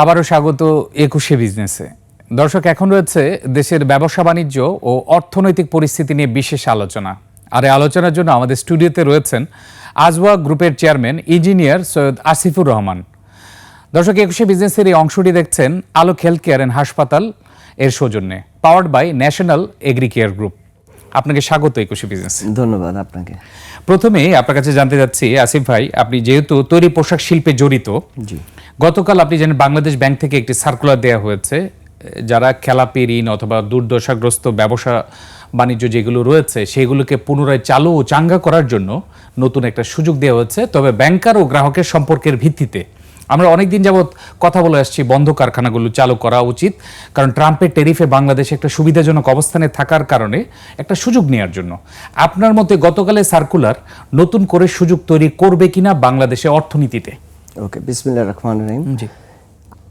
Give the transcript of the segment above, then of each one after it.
আবারও স্বাগত একুশে বিজনেসে। দর্শক এখন রয়েছে দেশের ব্যবসা বাণিজ্য ও অর্থনৈতিক পরিস্থিতি নিয়ে বিশেষ আলোচনা। আর এই আলোচনার জন্য আমাদের স্টুডিওতে রয়েছেন আজওয়া গ্রুপের চেয়ারম্যান ইঞ্জিনিয়ার সৈয়দ আসিফুর রহমান। দর্শক একুশে বিজনেসের এই অংশটি দেখছেন আলোক হেলথ কেয়ার অ্যান্ড হাসপাতাল এর সৌজন্যে powered by national agri care group. আপনাকে স্বাগত একুশে বিজনেস। ধন্যবাদ আপনাকে। প্রথমে আপনার কাছে জানতে চাচ্ছি আসিফ ভাই আপনি যেহেতু তৈরি পোশাক শিল্পে জড়িত জি। গতকাল আপনি জানেন বাংলাদেশ ব্যাংক থেকে একটি সার্কুলার দেওয়া হয়েছে, যারা খেলাপি ঋণ অথবা দুর্দশাগ্রস্ত ব্যবসা বাণিজ্য যেগুলো রয়েছে, সেগুলোকে পুনরায় চালু ও চাঙ্গা করার জন্য নতুন একটা সুযোগ দেওয়া হয়েছে। তবে ব্যাংকার ও গ্রাহকের সম্পর্কের ভিত্তিতে আমরা অনেকদিন যাবৎ কথা বলে আসছি, বন্ধ কারখানাগুলো চালু করা উচিত, কারণ ট্রাম্পের টেরিফে বাংলাদেশে একটা সুবিধাজনক অবস্থানে থাকার কারণে একটা সুযোগ নেওয়ার জন্য। আপনার মতে গতকালের সার্কুলার নতুন করে সুযোগ তৈরি করবে কিনা বাংলাদেশে অর্থনীতিতে? ওকে বিসমিল্লা রহমান রহিম। জি।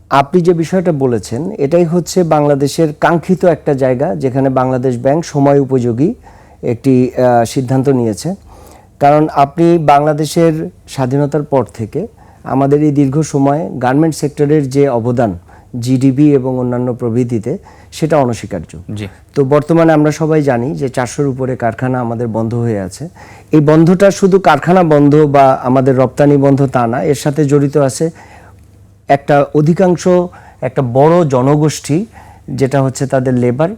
আপনি যে বিষয়টা বলেছেন এটাই হচ্ছে বাংলাদেশের কাঙ্ক্ষিত একটা জায়গা যেখানে বাংলাদেশ ব্যাংক সময় উপযোগী একটি সিদ্ধান্ত নিয়েছে। কারণ আপনি বাংলাদেশের স্বাধীনতার পর থেকে আমাদের এই দীর্ঘ সময়ে গার্মেন্ট সেক্টরের যে অবদান জিডিপি এবং অন্যান্য প্রবৃদ্ধিতে সেটা অনস্বীকার্য। তো বর্তমানে আমরা সবাই জানি যে চারশোর উপরে কারখানা আমাদের বন্ধ হয়ে আছে। এই বন্ধটা শুধু কারখানা বন্ধ বা আমাদের রপ্তানি বন্ধ তা না এর সাথে জড়িত আছে একটা অধিকাংশ একটা বড় জনগোষ্ঠী যেটা হচ্ছে তাদের লেবার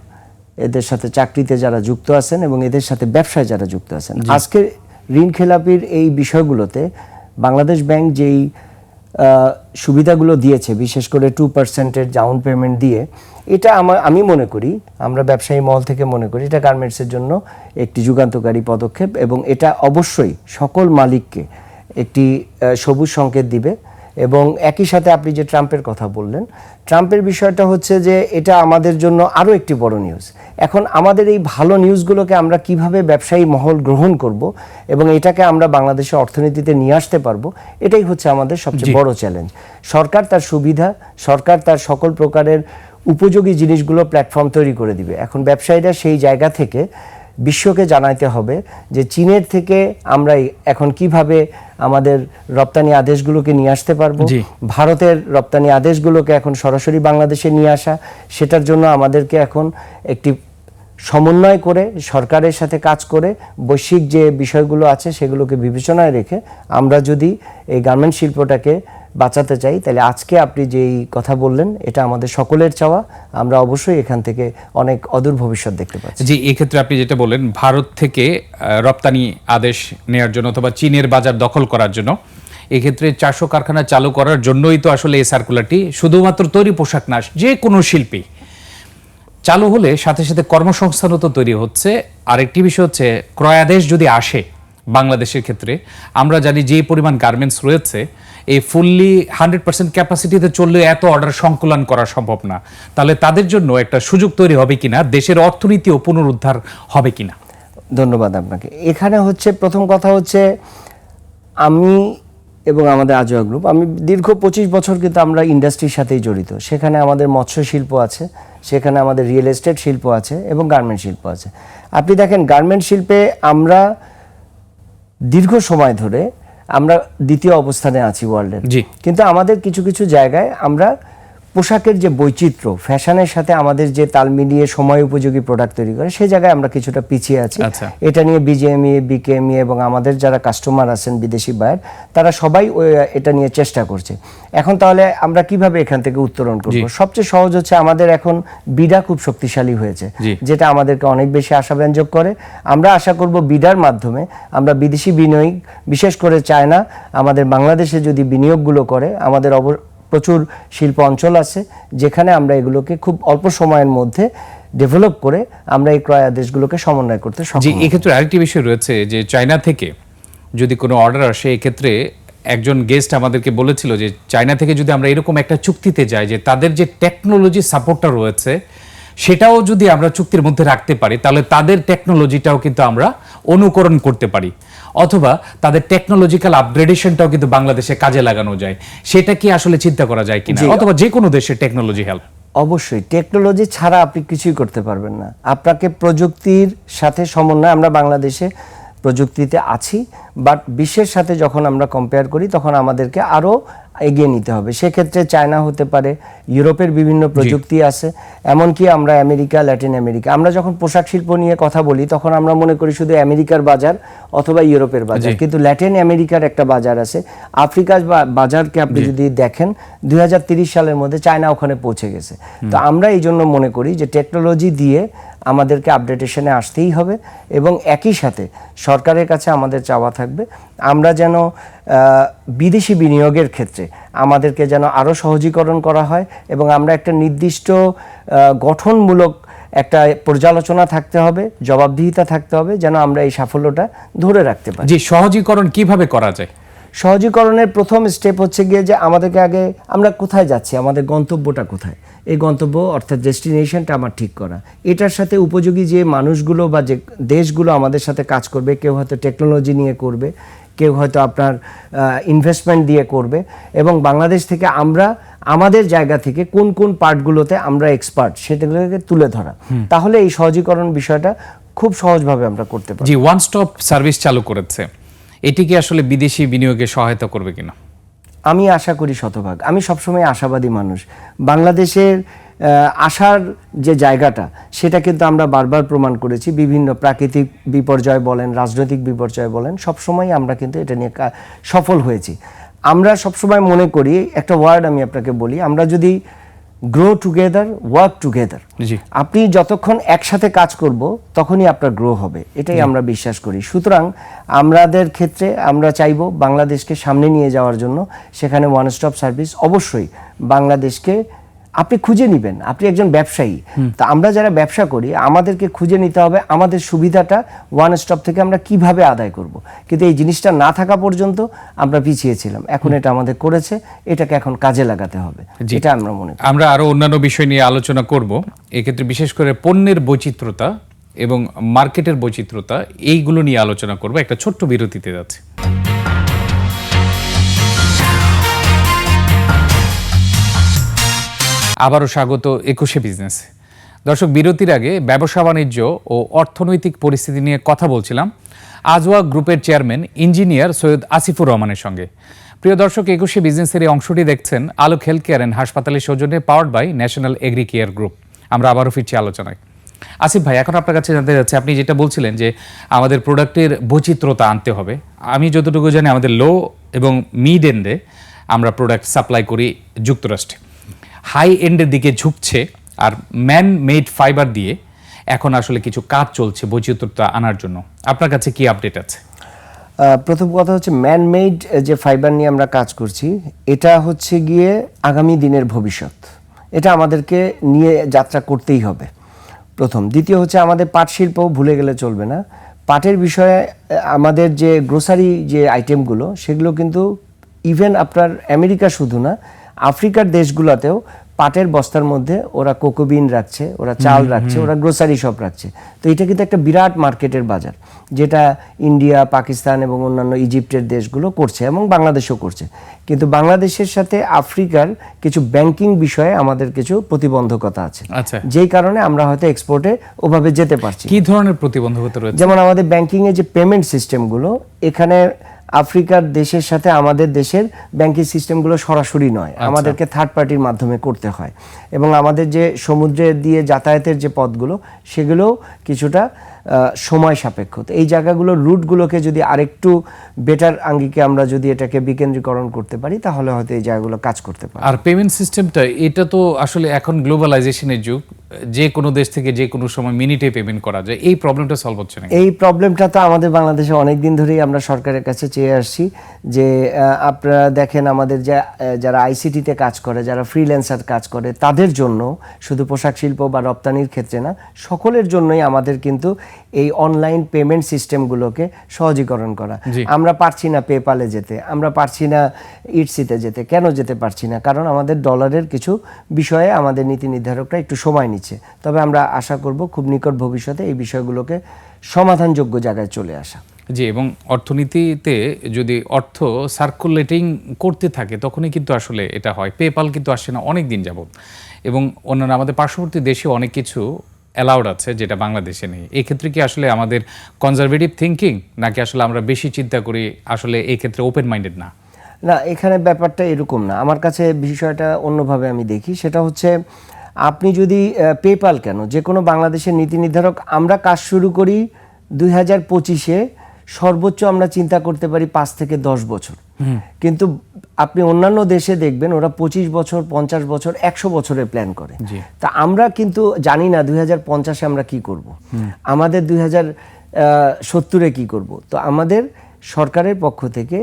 এদের সাথে চাকরিতে যারা যুক্ত আছেন এবং এদের সাথে ব্যবসায় যারা যুক্ত আছেন। আজকে ঋণ খেলাপির এই বিষয়গুলোতে বাংলাদেশ ব্যাংক যেই সুবিধাগুলো দিয়েছে, বিশেষ করে টু পার্সেন্টের ডাউন পেমেন্ট দিয়ে। এটা আমার, আমি মনে করি, আমরা ব্যবসায়ী মহল থেকে মনে করি, এটা গার্মেন্টসের জন্য একটি যুগান্তকারী পদক্ষেপ এবং এটা অবশ্যই সকল মালিককে একটি সবুজ সংকেত দিবে। এবং একই সাথে আপনি যে ট্রাম্পের কথা বললেন ট্রাম্পের বিষয়টা হচ্ছে যে এটা আমাদের জন্য আরও একটি বড় নিউজ এখন আমাদের এই ভালো নিউজগুলোকে আমরা কীভাবে ব্যবসায়ী মহল গ্রহণ করব এবং এটাকে আমরা বাংলাদেশের অর্থনীতিতে নিয়ে আসতে পারব এটাই হচ্ছে আমাদের সবচেয়ে বড় চ্যালেঞ্জ সরকার তার সুবিধা সরকার তার সকল প্রকারের উপযোগী জিনিসগুলো প্ল্যাটফর্ম তৈরি করে দিবে। এখন ব্যবসায়ীরা সেই জায়গা থেকে বিশ্বকে জানাইতে হবে যে চীনের থেকে আমরা এখন কীভাবে আমাদের রপ্তানি আদেশগুলোকে নিয়ে আসতে পারব ভারতের রপ্তানি আদেশগুলোকে এখন সরাসরি বাংলাদেশে নিয়ে আসা সেটার জন্য আমাদেরকে এখন একটি সমন্বয় করে সরকারের সাথে কাজ করে বৈশ্বিক যে বিষয়গুলো আছে সেগুলোকে বিবেচনায় রেখে আমরা যদি এই গার্মেন্ট শিল্পটাকে বাঁচাতে চাই। তাহলে আজকে আপনি যেই কথা বললেন, এটা আমাদের সকলের চাওয়া। আমরা অবশ্যই এখান থেকে অনেক অদূর ভবিষ্যৎ দেখতে পাচ্ছি। জি, এক্ষেত্রে আপনি যেটা বললেন, ভারত থেকে রপ্তানি আদেশ নেওয়ার জন্য অথবা চীনের বাজার দখল করার জন্য, এক্ষেত্রে চারশো কারখানা চালু করার জন্যই তো আসলে এই সার্কুলারটি শুধুমাত্র তৈরি পোশাক না, যে কোনো শিল্পী। চালু হলে সাথে সাথে কর্মসংস্থানও তো তৈরি হচ্ছে। আরেকটি বিষয় হচ্ছে, ক্রয়াদেশ যদি আসে বাংলাদেশের ক্ষেত্রে, আমরা জানি যে পরিমাণ গার্মেন্টস রয়েছে এই ফুললি হান্ড্রেড পার্সেন্ট ক্যাপাসিটিতে চললে এত অর্ডার সংকুলন করা সম্ভব না। তাহলে তাদের জন্য একটা সুযোগ তৈরি হবে কিনা, দেশের অর্থনীতিও পুনরুদ্ধার হবে কিনা? ধন্যবাদ আপনাকে। এখানে হচ্ছে প্রথম কথা হচ্ছে, আমি এবং আমাদের আজোয়া গ্রুপ আমি দীর্ঘ পঁচিশ বছর কিন্তু আমরা ইন্ডাস্ট্রির সাথেই জড়িত। সেখানে আমাদের মৎস্য শিল্প আছে, সেখানে আমাদের রিয়েল এস্টেট শিল্প আছে এবং গার্মেন্ট শিল্প আছে। আপনি দেখেন গার্মেন্ট শিল্পে আমরা দীর্ঘ সময় ধরে আমরা দ্বিতীয় অবস্থানে আছি ওয়ার্ল্ডের জি। কিন্তু আমাদের কিছু কিছু জায়গায় আমরা পোশাকের যে বৈচিত্র্য ফ্যাশনের সাথে আমাদের যে তাল মিলিয়ে সময় উপযোগী প্রোডাক্ট তৈরি করে সেই জায়গায় আমরা কিছুটা পিছিয়ে আছি। আচ্ছা। এটা নিয়ে বিজেএমই বিকেএমই এবং আমাদের যারা কাস্টমার আছেন বিদেশি বায়ার তারা সবাই এটা নিয়ে চেষ্টা করছে। এখন তাহলে আমরা কীভাবে এখান থেকে উত্তরণ করব? সবচেয়ে সহজ হচ্ছে আমাদের এখন বিডা খুব শক্তিশালী হয়েছে যেটা আমাদেরকে অনেক বেশি আশা আশাব্যঞ্জক করে। আমরা আশা করব বিডার মাধ্যমে আমরা বিদেশি বিনিয়োগ বিশেষ করে চায়না আমাদের বাংলাদেশে যদি বিনিয়োগগুলো করে আমাদের অব প্রচুর শিল্প অঞ্চল আছে যেখানে আমরা এগুলোকে খুব অল্প সময়ের মধ্যে ডেভেলপ করে আমরা এই ক্রয় আদেশগুলোকে সমন্বয় করতে সক্ষম এক্ষেত্রে আরেকটি বিষয় রয়েছে যে চায়না থেকে যদি কোনো অর্ডার আসে এক্ষেত্রে একজন গেস্ট আমাদেরকে বলেছিল যে চায়না থেকে যদি আমরা এরকম একটা চুক্তিতে যাই যে তাদের যে টেকনোলজি সাপোর্টটা রয়েছে সেটাও যদি আমরা চুক্তির মধ্যে রাখতে পারি তাহলে তাদের টেকনোলজিটাও কিন্তু আমরা অনুকরণ করতে পারি। অথবা তাদের টেকনোলজিক্যাল আপগ্রেডেশনটাও কিন্তু বাংলাদেশে কাজে লাগানো যায়। সেটা কি আসলে চিন্তা করা যায় কিনা? অথবা যে কোনো দেশের টেকনোলজি হেল্প অবশ্যই টেকনোলজি ছাড়া আপনি কিছুই করতে পারবেন না। আপনাকে প্রযুক্তির সাথে সমন্বয় আমরা বাংলাদেশে প্রযুক্তিতে আছি। বাট বিশ্বের সাথে যখন আমরা কম্পেয়ার করি তখন আমাদেরকে আরও এগিয়ে নিতে হবে। সেক্ষেত্রে চায়না হতে পারে ইউরোপের বিভিন্ন প্রযুক্তি আছে এমনকি আমরা আমেরিকা ল্যাটিন আমেরিকা আমরা যখন পোশাক শিল্প নিয়ে কথা বলি তখন আমরা মনে করি শুধু আমেরিকার বাজার অথবা ইউরোপের বাজার। কিন্তু ল্যাটিন আমেরিকার একটা বাজার আছে। আফ্রিকার বাজারকে আপনি যদি দেখেন দুই সালের মধ্যে চায়না ওখানে পৌঁছে গেছে। তো আমরা এই জন্য মনে করি যে টেকনোলজি দিয়ে আমাদেরকে আপডেটেশনে আসতেই হবে এবং একই সাথে সরকারের কাছে আমাদের চাওয়া থাকবে। আমরা যেন বিদেশি বিনিয়োগের ক্ষেত্রে আমাদেরকে যেন আরও সহজীকরণ করা হয় এবং আমরা একটা নির্দিষ্ট গঠনমূলক একটা পর্যালোচনা থাকতে হবে জবাবদিহিতা থাকতে হবে যেন আমরা এই সাফল্যটা ধরে রাখতে পারি। জি সহজীকরণ কীভাবে করা যায়? সহজীকরণের প্রথম স্টেপ হচ্ছে গিয়ে যে আমাদেরকে আগে আমরা কোথায় যাচ্ছি আমাদের গন্তব্যটা কোথায়? এই গন্তব্য অর্থাৎ ডেস্টিনেশনটা আমার ঠিক করা। এটার সাথে উপযোগী যে মানুষগুলো বা যে দেশগুলো আমাদের সাথে কাজ করবে কেউ হয়তো টেকনোলজি নিয়ে করবে কেউ হয়তো আপনার ইনভেস্টমেন্ট দিয়ে করবে এবং বাংলাদেশ থেকে আমরা আমাদের জায়গা থেকে কোন কোন পার্টগুলোতে আমরা এক্সপার্ট সেটাগুলোকে তুলে ধরা। তাহলে এই সহজীকরণ বিষয়টা খুব সহজভাবে আমরা করতে পারি জি ওয়ান স্টপ সার্ভিস চালু করেছে। এটি কি আসলে বিদেশি বিনিয়োগে সহায়তা করবে কিনা? আমি আশা করি শতভাগ। আমি সবসময় আশাবাদী মানুষ। বাংলাদেশের আশার যে জায়গাটা, সেটা কিন্তু আমরা বারবার প্রমাণ করেছি। বিভিন্ন প্রাকৃতিক বিপর্যয় বলেন, রাজনৈতিক বিপর্যয় বলেন, সবসময় আমরা কিন্তু এটা নিয়ে সফল হয়েছি। আমরা সবসময় মনে করি, একটা ওয়ার্ড আমি আপনাকে বলি, আমরা যদি গ্রো টুগেদার ওয়ার্ক টুগেদার আপনি যতক্ষণ একসাথে কাজ করব তখনই আপনার গ্রো হবে। এটাই আমরা বিশ্বাস করি। সুতরাং আমাদের ক্ষেত্রে আমরা চাইব বাংলাদেশকে সামনে নিয়ে যাওয়ার জন্য। সেখানে ওয়ান স্টপ সার্ভিস অবশ্যই বাংলাদেশকে আপনি খুঁজে নেবেন আপনি একজন ব্যবসায়ী। তা আমরা যারা ব্যবসা করি আমাদেরকে খুঁজে নিতে হবে আমাদের সুবিধাটা ওয়ান স্টপ থেকে আমরা কীভাবে আদায় করব। কিন্তু এই জিনিসটা না থাকা পর্যন্ত আমরা পিছিয়ে ছিলাম। এখন এটা আমাদের করেছে এটাকে এখন কাজে লাগাতে হবে। এটা আমরা মনে করি। আমরা আরও অন্যান্য বিষয় নিয়ে আলোচনা করব। এক্ষেত্রে বিশেষ করে পণ্যের বৈচিত্র্যতা এবং মার্কেটের বৈচিত্র্যতা এইগুলো নিয়ে আলোচনা করব। একটা ছোট্ট বিরতিতে যাচ্ছে। আবারও স্বাগত একুশে বিজনেস। দর্শক, বিরতির আগে ব্যবসা বাণিজ্য ও অর্থনৈতিক পরিস্থিতি নিয়ে কথা বলছিলাম আজওয়া গ্রুপের চেয়ারম্যান ইঞ্জিনিয়ার সৈয়দ আসিফুর রহমানের সঙ্গে। প্রিয় দর্শক, একুশে বিজনেসের এই অংশটি দেখছেন আলোক হেলথ কেয়ার অ্যান্ড হাসপাতালের সৌজন্যে powered by national agri care group. আমরা আবারও ফিরছি আলোচনায়। আসিফ ভাই, এখন আপনার কাছে জানতে যাচ্ছে আপনি যেটা বলছিলেন যে আমাদের প্রোডাক্টের বৈচিত্র্যতা আনতে হবে। আমি যতটুকু জানি, আমাদের লো এবং মিড এন্ডে আমরা প্রোডাক্ট সাপ্লাই করি যুক্তরাষ্ট্রে। হাই এন্ডের দিকে ঝুঁকছে আর ম্যান মেড ফাইবার দিয়ে এখন আসলে কিছু কাজ চলছে বৈচিত্র্যতা আনার জন্য। আপনার কাছে কি আপডেট আছে? প্রথম কথা হচ্ছে ম্যান মেড যে ফাইবার নিয়ে আমরা কাজ করছি, এটা হচ্ছে গিয়ে আগামী দিনের ভবিষ্যৎ। এটা আমাদেরকে নিয়ে যাত্রা করতেই হবে। প্রথম। দ্বিতীয় হচ্ছে আমাদের পাট শিল্প ভুলে গেলে চলবে না। পাটের বিষয়ে আমাদের যে গ্রোসারি যে আইটেমগুলো সেগুলো কিন্তু ইভেন আপনার আমেরিকা শুধু না আফ্রিকার দেশগুলোতেও পাটের বস্তার মধ্যে ওরা কোকোবিন রাখছে ওরা চাল রাখছে ওরা গ্রোসারি শপ রাখছে। তো এটা কিন্তু একটা বিরাট মার্কেটের বাজার যেটা ইন্ডিয়া পাকিস্তান এবং অন্যান্য ইজিপ্টের দেশগুলো করছে এবং বাংলাদেশও করছে। কিন্তু বাংলাদেশের সাথে আফ্রিকার কিছু ব্যাংকিং বিষয়ে আমাদের কিছু প্রতিবন্ধকতা আছে। আচ্ছা। যেই কারণে আমরা হয়তো এক্সপোর্টে ওভাবে যেতে পারছি। কি ধরনের প্রতিবন্ধকতা রয়েছে? যেমন আমাদের ব্যাংকিং এর যে পেমেন্ট সিস্টেমগুলো এখানে আফ্রিকার দেশের সাথে আমাদের দেশের ব্যাংকিং সিস্টেমগুলো সরাসরি নয়। আমাদেরকে থার্ড পার্টির মাধ্যমে করতে হয়। এবং আমাদের যে সমুদ্রে দিয়ে যাতায়াতের যে পথগুলো সেগুলোও কিছুটা সময় সাপেক্ষ। তো এই জায়গাগুলোর রুটগুলোকে যদি আরেকটু বেটার আঙ্গিকে আমরা যদি এটাকে বিকেন্দ্রীকরণ করতে পারি তাহলে হয়তো এই জায়গাগুলো কাজ করতে পারে। আর পেমেন্ট সিস্টেমটা এটা তো আসলে এখন গ্লোবালাইজেশনের যুগ। যে কোনো দেশ থেকে যে কোনো সময় মিনিটে পেমেন্ট করা যায়। এই প্রবলেমটা সলভ হচ্ছে না এই প্রবলেমটা তো আমাদের বাংলাদেশে অনেক দিন ধরেই আমরা সরকারের কাছে চেয়ে আসছি যে আপনারা দেখেন আমাদের যে যারা আইসিটিতে কাজ করে যারা ফ্রিল্যান্সার কাজ করে তাদের জন্য শুধু পোশাক শিল্প বা রপ্তানির ক্ষেত্রে না সকলের জন্যই আমাদের কিন্তু এই অনলাইন পেমেন্ট সিস্টেমগুলোকে সহজীকরণ করা। আমরা পারছি না পেপালে যেতে আমরা পারছি না ইটসিতে যেতে কেন যেতে পারছি না? কারণ আমাদের ডলারের কিছু বিষয়ে আমাদের নীতি নির্ধারকরা একটু সময় নিচ্ছে। তবে আমরা আশা করব খুব নিকট ভবিষ্যতে এই বিষয়গুলোকে সমাধানযোগ্য জায়গায় চলে আসা। জি এবং অর্থনীতিতে যদি অর্থ সার্কুলেটিং করতে থাকে তখনই কিন্তু আসলে এটা হয়। পেপাল কিন্তু আসছে না অনেক দিন যাবত এবং অন্যান্য আমাদের পার্শ্ববর্তী দেশে অনেক কিছু অ্যালাউড আছে, যেটা বাংলাদেশে নেই। এই ক্ষেত্রে কি আসলে আমাদের কনজারভেটিভ থিঙ্কিং নাকি আসলে আমরা বেশি চিন্তা করি আসলে এই ক্ষেত্রে ওপেন মাইন্ডেড না? না, এখানে ব্যাপারটা এরকম না। আমার কাছে বিষয়টা অন্যভাবে আমি দেখি। সেটা হচ্ছে, আপনি যদি পেপাল কেন যে কোনো বাংলাদেশের নীতি নির্ধারক, আমরা কাজ শুরু করি দুই হাজার পঁচিশে, সর্বোচ্চ আমরা চিন্তা করতে পারি পাঁচ থেকে দশ বছর। কিন্তু আপনি অন্যান্য দেশে দেখবেন ওরা পঁচিশ বছর পঞ্চাশ বছর একশো বছরের প্ল্যান করে। তা আমরা কিন্তু জানি না দুই হাজার পঞ্চাশে আমরা কি করব। আমাদের দুই হাজার সত্তরে কি করব। তো আমাদের সরকারের পক্ষ থেকে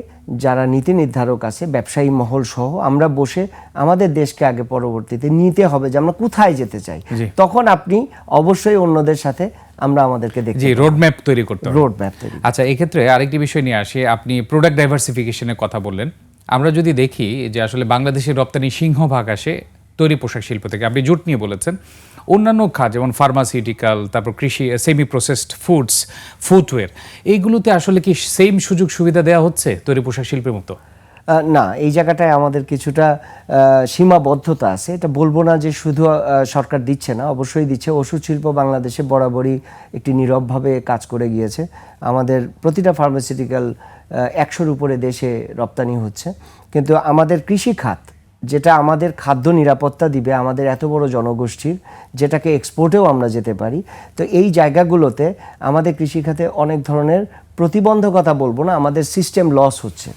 যারা নীতি নির্ধারক আছে ব্যবসায়ী মহল সহ আমরা বসে আমাদের দেশকে আগে পরবর্তীতে নিতে হবে যে আমরা কোথায় যেতে চাই। তখন আপনি অবশ্যই অন্যদের সাথে আমরা আমাদেরকে দেখতে জি রোড ম্যাপ তৈরি করতে হবে। রোড ম্যাপ তৈরি আচ্ছা এক্ষেত্রে আরেকটি বিষয় নিয়ে আসি। আপনি প্রোডাক্ট ডাইভার্সিফিকেশনের কথা বললেন। আমরা যদি দেখি যে আসলে বাংলাদেশের রপ্তানি সিংহভাগ আসে তৈরি পোশাক শিল্প থেকে আপনি জুট নিয়ে বলেছেন। অন্যান্য খাত যেমন ফার্মাসিউটিক্যাল তারপর কৃষি সেমি প্রসেসড ফুডস ফুটওয়্যার এইগুলোতে আসলে কি সেম সুযোগ সুবিধা দেওয়া হচ্ছে তৈরি পোশাক শিল্পের মতো? না, এই জায়গাটায় আমাদের কিছুটা সীমাবদ্ধতা আছে। এটা বলব না যে শুধু সরকার দিচ্ছে না, অবশ্যই দিচ্ছে। ওষুধ শিল্প বাংলাদেশে বরাবরই একটি নীরবভাবে কাজ করে গিয়েছে। আমাদের প্রতিটা ফার্মাসিউটিক্যাল একশোর উপরে দেশে রপ্তানি হচ্ছে। কিন্তু আমাদের কৃষি খাত, যেটা আমাদের খাদ্য নিরাপত্তা দিবে, আমাদের এত বড় জনগোষ্ঠীর, যেটাকে এক্সপোর্টেও আমরা যেতে পারি, তো এই জায়গাগুলোতে আমাদের কৃষিখাতে অনেক ধরনের প্রতিবন্ধকতা বলব না, আমাদের সিস্টেম লস হচ্ছে।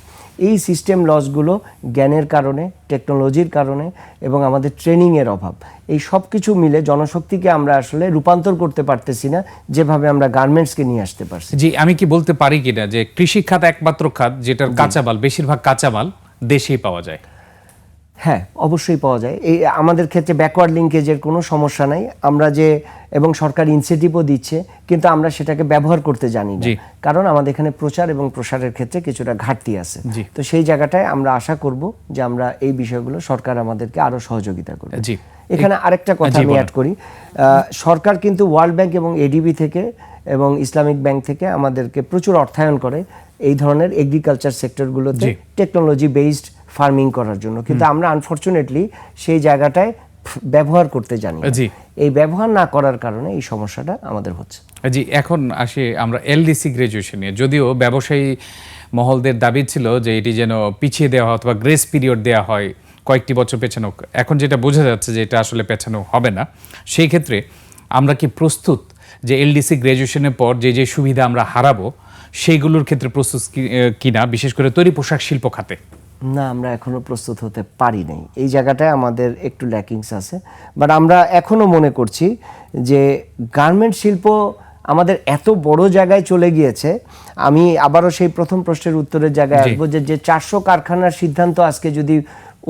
এই সিস্টেম লসগুলো জ্ঞানের কারণে টেকনোলজির কারণে এবং আমাদের ট্রেনিংয়ের অভাব। এই সব কিছু মিলে জনশক্তিকে আমরা আসলে রূপান্তর করতে পারতেছি না যেভাবে আমরা গার্মেন্টসকে নিয়ে আসতে পারছি। জি আমি কি বলতে পারি কিনা যে কৃষি খাত একমাত্র খাত যেটার কাঁচামাল বেশিরভাগ কাঁচামাল দেশেই পাওয়া যায়। হ্যাঁ অবশ্যই পাওয়া যায়। এই আমাদের ক্ষেত্রে ব্যাকওয়ার্ড লিঙ্কেজের কোনো সমস্যা নাই। আমরা যে এবং সরকার ইনসেন্টিভও দিচ্ছে কিন্তু আমরা সেটাকে ব্যবহার করতে জানি না। কারণ আমাদের এখানে প্রচার এবং প্রসারের ক্ষেত্রে কিছুটা ঘাটতি আছে। তো সেই জায়গাটায় আমরা আশা করব যে আমরা এই বিষয়গুলো সরকার আমাদেরকে আরও সহযোগিতা করবে। এখানে আরেকটা কথা আমি অ্যাড করি। সরকার কিন্তু ওয়ার্ল্ড ব্যাংক এবং এডিবি থেকে এবং ইসলামিক ব্যাংক থেকে আমাদেরকে প্রচুর অর্থায়ন করে এই ধরনের এগ্রিকালচার সেক্টরগুলোতে। টেকনোলজি বেসড ফার্মিং করার জন্য। কিন্তু আমরা আনফরচুনেটলি সেই জায়গাটায় ব্যবহার করতে জানি না। জি। এই ব্যবহার না করার কারণে এই সমস্যাটা আমাদের হচ্ছে। জি এখন আসি আমরা এলডিসি গ্রাজুয়েশন নিয়ে। যদিও ব্যবসায়ী মহলদের দাবি ছিল যে এটি যেন পিছিয়ে দেওয়া হয় অথবা গ্রেস পিরিয়ড দেওয়া হয় কয়েকটি বছর পেছানো এখন যেটা বোঝা যাচ্ছে যে এটা আসলে পেছানো হবে না। সেই ক্ষেত্রে আমরা কি প্রস্তুত যে এলডিসি গ্রাজুয়েশনের পর যে যে সুবিধা আমরা হারাবো সেইগুলোর ক্ষেত্রে প্রস্তুত কিনা বিশেষ করে তৈরি পোশাক শিল্প খাতে। না আমরা এখনও প্রস্তুত হতে পারি নাই। এই জায়গাটায় আমাদের একটু ল্যাকিংস আছে। বাট আমরা এখনও মনে করছি যে গার্মেন্ট শিল্প আমাদের এত বড় জায়গায় চলে গিয়েছে। আমি আবারও সেই প্রথম প্রশ্নের উত্তরের জায়গায় আসব যে যে চারশো কারখানার সিদ্ধান্ত আজকে যদি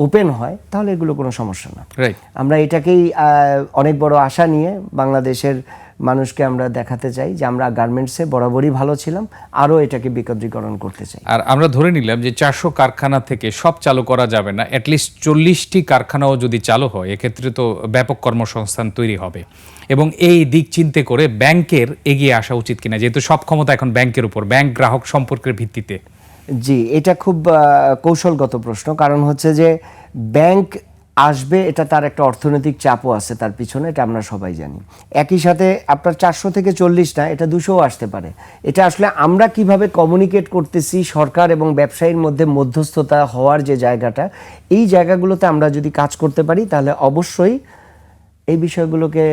ওপেন হয় তাহলে এগুলো কোনো সমস্যা না। আমরা এটাকেই অনেক বড় আশা নিয়ে বাংলাদেশের মানুষকে আমরা দেখাতে চাই যে আমরা গার্মেন্টসে বরাবরই ভালো ছিলাম আরও এটাকে বিকেন্দ্রীকরণ করতে চাই। আর আমরা ধরে নিলাম যে চারশো কারখানা থেকে সব চালু করা যাবে না অ্যাটলিস্ট চল্লিশটি কারখানাও যদি চালু হয় এক্ষেত্রে তো ব্যাপক কর্মসংস্থান তৈরি হবে। এবং এই দিক চিন্তে করে ব্যাংকের এগিয়ে আসা উচিত কিনা যেহেতু সব ক্ষমতা এখন ব্যাংকের উপর ব্যাংক গ্রাহক সম্পর্কের ভিত্তিতে। জি এটা খুব কৌশলগত প্রশ্ন কারণ হচ্ছে যে ব্যাংক আসবে, এটা তার একটা অর্থনৈতিক চাপও আছে তার পিছনে, এটা আমরা সবাই জানি। একই সাথে আপনার চারশো থেকে চল্লিশ না, এটা দুশোও আসতে পারে। এটা আসলে আমরা কীভাবে কমিউনিকেট করতেছি সরকার এবং ব্যবসায়ীর মধ্যে মধ্যস্থতা হওয়ার যে জায়গাটা, এই জায়গাগুলোতে আমরা যদি কাজ করতে পারি, তাহলে অবশ্যই এই বিষয়গুলোকে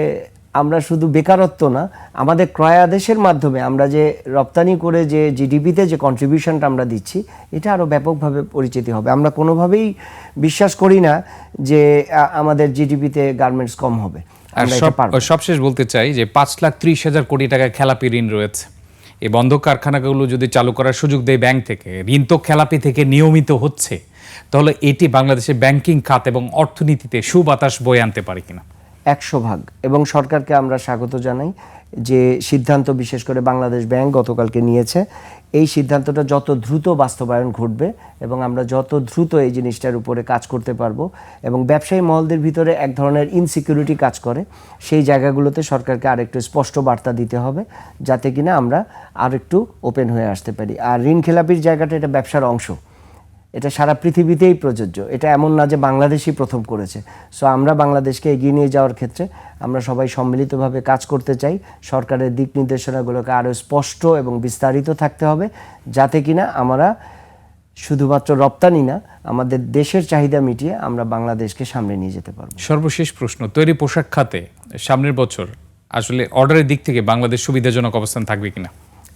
আমরা শুধু বেকারত্ব না আমাদের ক্রয় আদেশের মাধ্যমে আমরা যে রপ্তানি করে যে জিডিপিতে যে কন্ট্রিবিউশনটা আমরা দিচ্ছি এটা আরও ব্যাপকভাবে পরিচিতি হবে। আমরা কোনোভাবেই বিশ্বাস করি না যে আমাদের জিডিপিতে গার্মেন্টস কম হবে। আর সবশেষ বলতে চাই যে পাঁচ লাখ ত্রিশ হাজার কোটি টাকার খেলাপি ঋণ রয়েছে। এই বন্ধ কারখানাগুলো যদি চালু করার সুযোগ দেয় ব্যাংক থেকে ঋণ তো খেলাপি থেকে নিয়মিত হচ্ছে তাহলে এটি বাংলাদেশের ব্যাংকিং খাত এবং অর্থনীতিতে সুবাতাস বয়ে আনতে পারে কিনা? একশো ভাগ। এবং সরকারকে আমরা স্বাগত জানাই যে সিদ্ধান্ত বিশেষ করে বাংলাদেশ ব্যাংক গতকালকে নিয়েছে, এই সিদ্ধান্তটা যত দ্রুত বাস্তবায়ন ঘটবে এবং আমরা যত দ্রুত এই জিনিসটার উপরে কাজ করতে পারব এবং ব্যবসায়ী মহলদের ভিতরে এক ধরনের ইনসিকিউরিটি কাজ করে, সেই জায়গাগুলোতে সরকারকে আরেকটু স্পষ্ট বার্তা দিতে হবে যাতে কিনা আমরা আরেকটু ওপেন হয়ে আসতে পারি। আর ঋণ খেলাপির জায়গাটা এটা ব্যবসার অংশ। এটা সারা পৃথিবীতেই প্রযোজ্য। এটা এমন না যে বাংলাদেশই প্রথম করেছে। সো আমরা বাংলাদেশকে এগিয়ে নিয়ে যাওয়ার ক্ষেত্রে আমরা সবাই সম্মিলিতভাবে কাজ করতে চাই। সরকারের দিক নির্দেশনাগুলোকে আরও স্পষ্ট এবং বিস্তারিত থাকতে হবে, যাতে কিনা আমরা শুধুমাত্র রপ্তানি না, আমাদের দেশের চাহিদা মিটিয়ে আমরা বাংলাদেশকে সামনে নিয়ে যেতে পারব। সর্বশেষ প্রশ্ন, তৈরি পোশাক খাতে সামনের বছর আসলে অর্ডারের দিক থেকে বাংলাদেশ সুবিধাজনক অবস্থান থাকবে কিনা?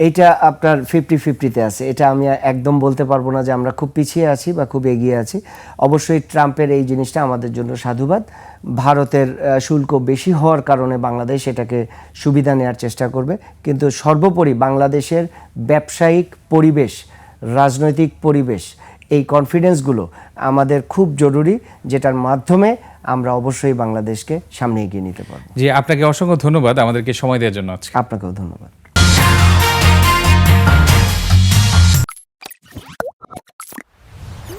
এইটা আপনার ফিফটি ফিফটিতে আছে। এটা আমি একদম বলতে পারব না যে আমরা খুব পিছিয়ে আছি বা খুব এগিয়ে আছি। অবশ্যই ট্রাম্পের এই জিনিসটা আমাদের জন্য সাধুবাদ। ভারতের শুল্ক বেশি হওয়ার কারণে বাংলাদেশ এটাকে সুবিধা নেওয়ার চেষ্টা করবে। কিন্তু সর্বোপরি বাংলাদেশের ব্যবসায়িক পরিবেশ রাজনৈতিক পরিবেশ এই কনফিডেন্সগুলো আমাদের খুব জরুরি যেটার মাধ্যমে আমরা অবশ্যই বাংলাদেশকে সামনে এগিয়ে নিতে পারব। যে আপনাকে অসংখ্য ধন্যবাদ আমাদেরকে সময় দেওয়ার জন্য আপনাকেও ধন্যবাদ।